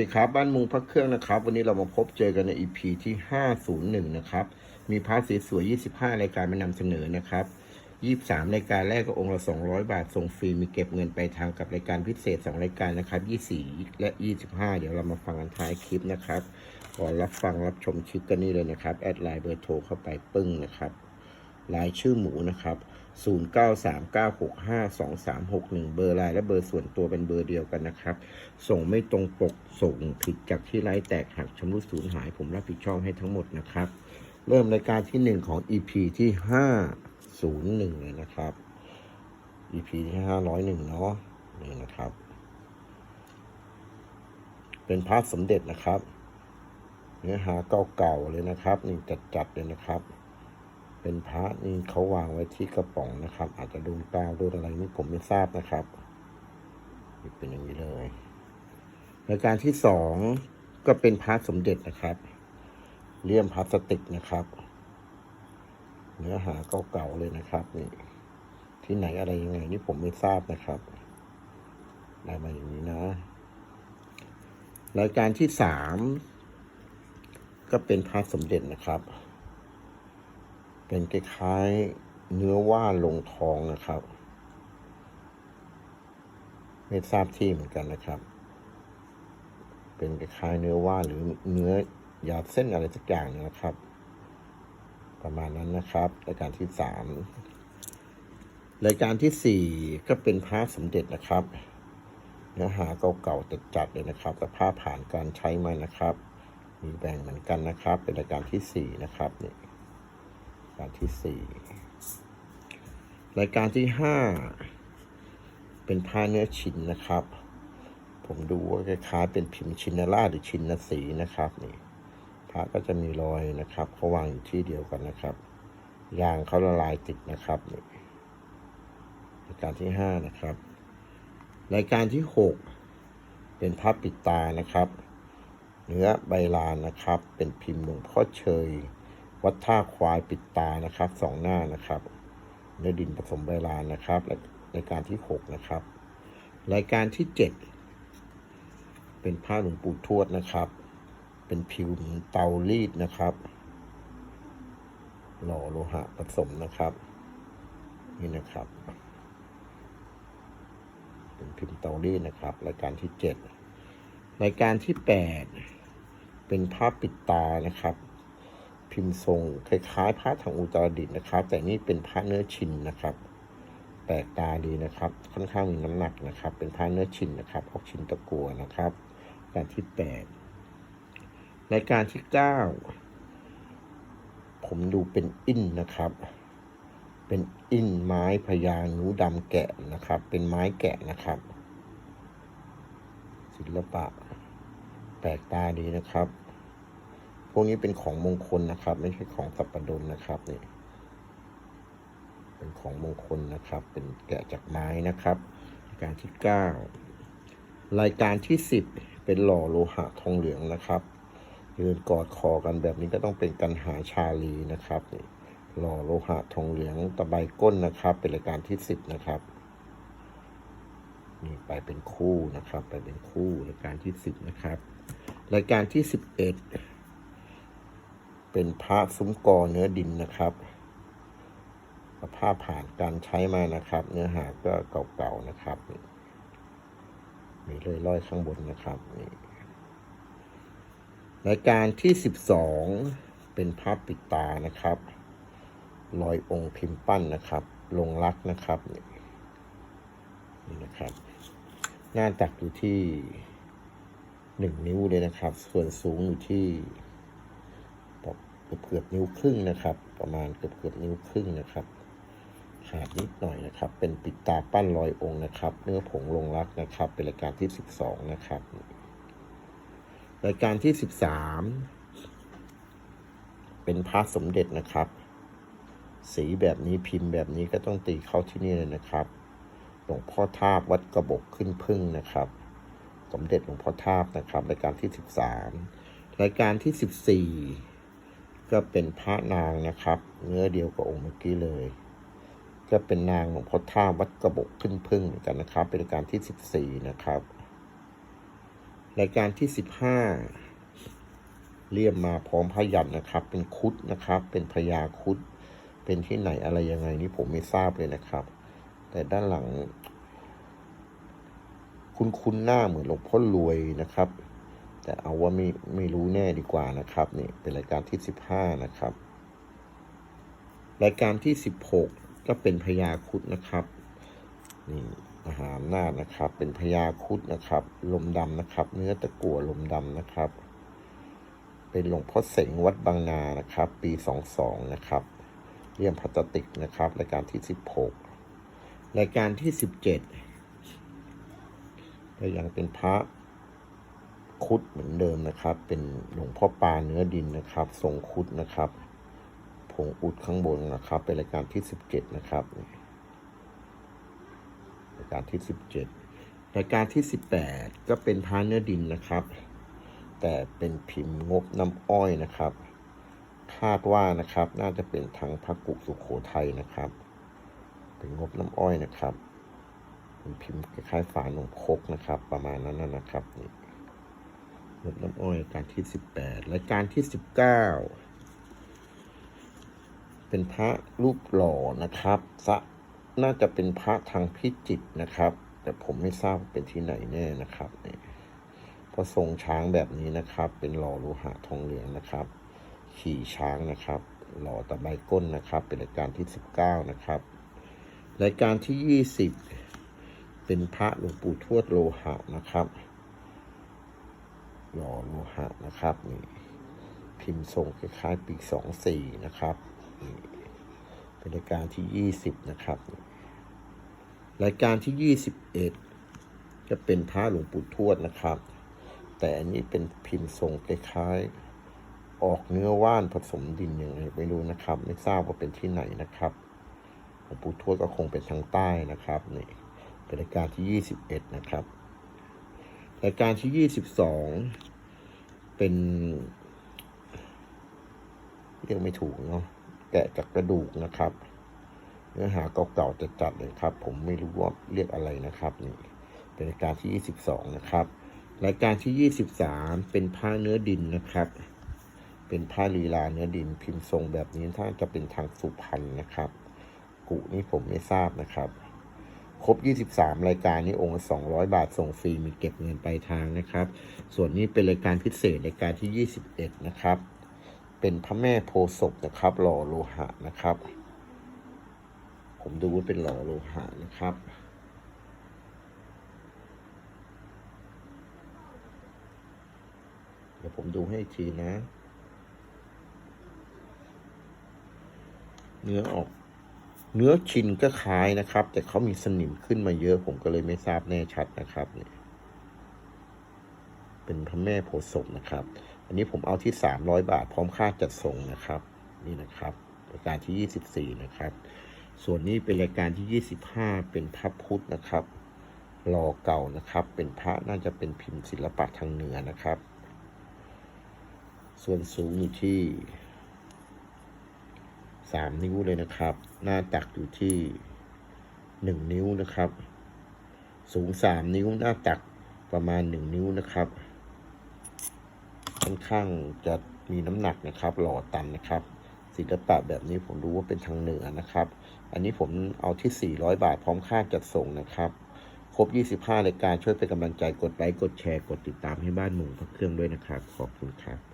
สวัสดีครับบ้านมุงพระเครื่องนะครับ วันนี้เรามาพบเจอกันใน EP ที่ 501 นะครับ มีพาร์ทสวยๆ25 รายการมานำเสนอนะครับ 23 รายการแรกก็องค์ละ 200 บาทส่งฟรีมีเก็บเงินไปทางกับรายการพิเศษ 2 รายการนะครับ 24 และ 25 เดี๋ยวเรามาฟังกันท้ายคลิปนะครับก่อนรับฟังรับชมคลิปกันนี่เลยนะครับ แอดไลน์เบอร์โทรเข้าไปปึ้งนะครับรายชื่อหมูนะครับ 0939652361 เบอร์ไลน์และเบอร์ส่วนตัวเป็นเบอร์เดียวกันนะครับ ส่งไม่ตรงปกส่งผิดจากที่ไลน์แตกหักชำรุดสูญหาย ผมรับผิดชอบให้ทั้งหมดนะครับ เริ่มรายการที่ 1 ของ EP ที่ 501 เลยนะครับ EP ที่ 501 เนาะนี่นะครับ เป็นพาร์ทสมเด็จนะครับ เนื้อหาเก่าๆเลยนะครับ นี่จัดๆเลยนะครับ เป็นพระนี่เขาวางไว้ที่กระป๋องนะครับ อาจจะโดนกาวดนอะไรนี่ผมไม่ทราบนะครับเป็นอย่างนี้เลยรายการที่สองก็เป็นพร์ทสมเด็จนะครับเลี่ยมพลาสติกนะครับ เนื้อหาเก่าๆเลยนะครับนี่ที่ไหนอะไรยังไงนี่ผมไม่ทราบนะครับได้มาอย่างนี้นะ รายการที่สามก็เป็นพร์ทสมเด็จนะครับ เป็นคล้ายๆเนื้อว่านลงทองนะครับ ไม่ทราบที่เหมือนกันนะครับ เป็นคล้ายๆเนื้อว่านหรือเนื้อยาเส้นอะไรสักอย่างนะครับ ประมาณนั้นนะครับรายการที่สามรายการที่สี่ก็เป็นพระสมเด็จนะครับ เนื้อหาเก่าๆจัดๆเลยนะครับแต่ผ้าผ่านการใช้มานะครับ มีแบ่งเหมือนกันนะครับ เป็นรายการที่สี่นะครับนี่ย การที่สี่รายการที่ห้าเป็นผ้าเนื้อชิ้นนะครับ ผมดูว่าคล้ายๆเป็นพิมพ์ชินราหรือชินสีนะครับนี่พระก็จะมีรอยนะครับเขาวางอยู่ที่เดียวกันนะครับยางเขาละลายติดนะครับนี่รายการที่ห้านะครับ รายการที่หกเป็นพระปิดตานะครับ เนื้อใบลานนะครับ เป็นพิมพ์หลวงพ่อเชย วัดท่าควายปิดตานะครับสองหน้านะครับเนื้อดินผสมใบลานนะครับและรายการที่หกนะครับ รายการที่เจ็ดเป็นผ้าหลวงปู่ทวดนะครับ เป็นผิวเหมือนเตารีดนะครับ หล่อโลหะผสมนะครับ นี่นะครับ เป็นพิมพ์เตารีดนะครับ รายการที่เจ็ดรายการที่แปดเป็นผ้าปิดตานะครับ พิมพ์ทรงคล้ายๆผ้าทางอุตรดิตถ์นะครับ แต่นี่เป็นผ้าเนื้อชินนะครับ แปลกตาดีนะครับ ค่อนข้างมีน้ำหนักนะครับ เป็นผ้าเนื้อชินนะครับ ออกชินตะกัวนะครับ การที่แปดรายการที่เก้าผมดูเป็นอินนะครับ เป็นอินไม้พญานูดำแกะนะครับ เป็นไม้แกะนะครับ ศิลปะ แปลกตาดีนะครับ พวกนี้เป็นของมงคลนะครับ ไม่ใช่ของสัปปดนนะครับนี่เป็นของมงคลนะครับ เป็นแกะจากไม้นะครับรายการที่เก้ารายการที่สิบเป็นหล่อโลหะทองเหลืองนะครับยืนกอดคอกันแบบนี้ก็ต้องเป็นกันหาชาลีนะครับนี่หล่อโลหะทองเหลืองตะไบก้นนะครับ เป็นรายการที่สิบนะครับนี่ไปเป็นคู่นะครับ ไปเป็นคู่รายการที่สิบนะครับ รายการที่สิบเอ็ด เป็นพระซุ้มกอเนื้อดินนะครับผ้าผ่านการใช้มานะครับ เนื้อหาก็เก่าๆนะครับนี่มีเลยร้อยข้างบนนะครับนี่รายการที่สิบสองเป็นพระปิดตานะครับ รอยองค์พิมพ์ปั้นนะครับ ลงรักนะครับนี่นี่นะครับหน้าตักอยู่ที่หนึ่งนิ้วเลยนะครับ ส่วนสูงอยู่ที่ เกือบเกือบนิ้วครึ่งนะครับ ประมาณเกือบเกือบนิ้วครึ่งนะครับ ขาดนิดหน่อยนะครับ เป็นปิดตาปั้นรอยองค์นะครับ เนื้อผงลงรักนะครับ เป็นรายการที่สิบสองนะครับ รายการที่สิบสามเป็นพระสมเด็จนะครับ สีแบบนี้พิมพ์แบบนี้ก็ต้องตีเข้าที่นี่เลยนะครับหลวงพ่อทาบวัดกระบอกขึ้นพึ่งนะครับ สมเด็จหลวงพ่อทาบนะครับ รายการที่สิบสามรายการที่สิบสี่ ก็เป็นพระนางนะครับ เนื้อเดียวกับองค์เมื่อกี้เลย ก็เป็นนางหลวงพ่อท่าวัดกระบอกขึ้นพึ่งเหมือนกันนะครับ เป็นรายการที่สิบสี่นะครับรายการที่สิบห้าเรียมมาพร้อมพยันนะครับ เป็นคุดนะครับ เป็นพญาคุด เป็นที่ไหนอะไรยังไงนี่ผมไม่ทราบเลยนะครับ แต่ด้านหลัง คุ้นๆหน้าเหมือนหลวงพ่อรวยนะครับ แต่เอาว่าไม่ไม่รู้แน่ดีกว่านะครับนี่เป็นรายการที่สิบห้านะครับ รายการที่สิบหกก็เป็นพญาคุดนะครับนี่มหาอำนาจนะครับ เป็นพญาคุดนะครับ ลมดำนะครับ เนื้อตะกั่วลมดำนะครับ เป็นหลวงพ่อเสงวัดบางนานะครับ ปีสองสองนะครับเลี่ยมพลาสติกนะครับ รายการที่สิบหกรายการที่สิบเจ็ดก็ยังเป็นพระ คุดเหมือนเดิมนะครับ เป็นหลวงพ่อปลาเนื้อดินนะครับ ทรงคุดนะครับผงอุดข้างบนนะครับ เป็นรายการที่สิบเจ็ดนะครับรายการที่สิบเจ็ดรายการที่สิบแปดก็เป็นพาเนื้อดินนะครับ แต่เป็นพิมพ์งบน้ำอ้อยนะครับ คาดว่านะครับน่าจะเป็นทางพระกุสุโขทัยนะครับ เป็นงบน้ำอ้อยนะครับเป็นพิมพ์คล้ายๆฝาหนมคกนะครับ ประมาณนั้นนะนะครับนี่ งบน้ำอ้อยการที่สิบแปดรายการที่สิบเก้าเป็นพระรูปหล่อนะครับสะน่าจะเป็นพระทางพิจิตนะครับ แต่ผมไม่ทราบเป็นที่ไหนแน่นะครับนี่เพระทรงช้างแบบนี้นะครับ เป็นหล่อโลหะทองเหลืองนะครับ ขี่ช้างนะครับ หล่อตะไบก้นนะครับ เป็นรายการที่สิบเก้านะครับรายการที่ยี่สิบเป็นพระหลวงปู่ทวดโลหะนะครับ หล่อโลหะนะครับนี่พิมพ์ทรงคล้ายๆปีสองสี่นะครับนี่เป็นรายการที่ยี่สิบนะครับ รายการที่ยี่สิบเอ็ดจะเป็นพระหลวงปู่ทวดนะครับ แต่อันนี้เป็นพิมพ์ทรงคล้ายๆออกเนื้อว่านผสมดินยังไงไม่รู้นะครับ ไม่ทราบว่าเป็นที่ไหนนะครับหลวงปู่ทวดก็คงเป็นทางใต้นะครับนี่เป็นรายการที่ยี่สิบเอ็ดนะครับ รายการที่ยี่สิบสองเป็นเรียกไม่ถูกเนาะแกะจากกระดูกนะครับ เนื้อหาเก่าๆจะจัดเลยครับ ผมไม่รู้ว่าเรียกอะไรนะครับนี่เป็นรายการที่ยี่สิบสองนะครับ รายการที่ยี่สิบสามเป็นผ้าเนื้อดินนะครับ เป็นผ้าลีลาเนื้อดินพิมพ์ทรงแบบนี้ถ้าจะเป็นทางสุพรรณนะครับ กุนี่ผมไม่ทราบนะครับ ครบ 23 รายการนี้องค์ 200 บาทส่งฟรีมีเก็บเงินปลายทางนะครับ ส่วนนี้เป็นรายการพิเศษรายการที่ 21 นะครับ เป็นพระแม่โพศพนะครับหล่อโลหะนะครับ ผมดูว่าเป็นหล่อโลหะนะครับเดี๋ยวผมดูให้ทีนะ เนื้อออก เนื้อชินก็คล้ายนะครับ แต่เขามีสนิมขึ้นมาเยอะ ผมก็เลยไม่ทราบแน่ชัดนะครับเนี่ยเป็นพระแม่โพธิ์ศพนะครับ อันนี้ผมเอาที่สามร้อยบาท พร้อมค่าจัดส่งนะครับ นี่นะครับรายการที่ยี่สิบสี่นะครับ ส่วนนี้เป็นรายการที่ยี่สิบห้าเป็นพระพุทธนะครับรอเก่านะครับ เป็นพระน่าจะเป็นพิมพ์ศิลปะทางเหนือนะครับ ส่วนสูงอยู่ที่ สามนิ้วเลยนะครับ หน้าตักอยู่ที่หนึ่งนิ้วนะครับ สูงสามนิ้วหน้าตักประมาณหนึ่งนิ้วนะครับ ค่อนข้างจะมีน้ำหนักนะครับ หล่อตันนะครับ ศิลปะแบบนี้ผมรู้ว่าเป็นทางเหนือนะครับ อันนี้ผมเอาที่ 400 บาทพร้อมค่าจัดส่งนะครับครบ 25รายการช่วยเป็นกำลังใจกดไลค์กดแชร์กดติดตามให้บ้านหมุงพระเครื่องด้วยนะครับ ขอบคุณครับ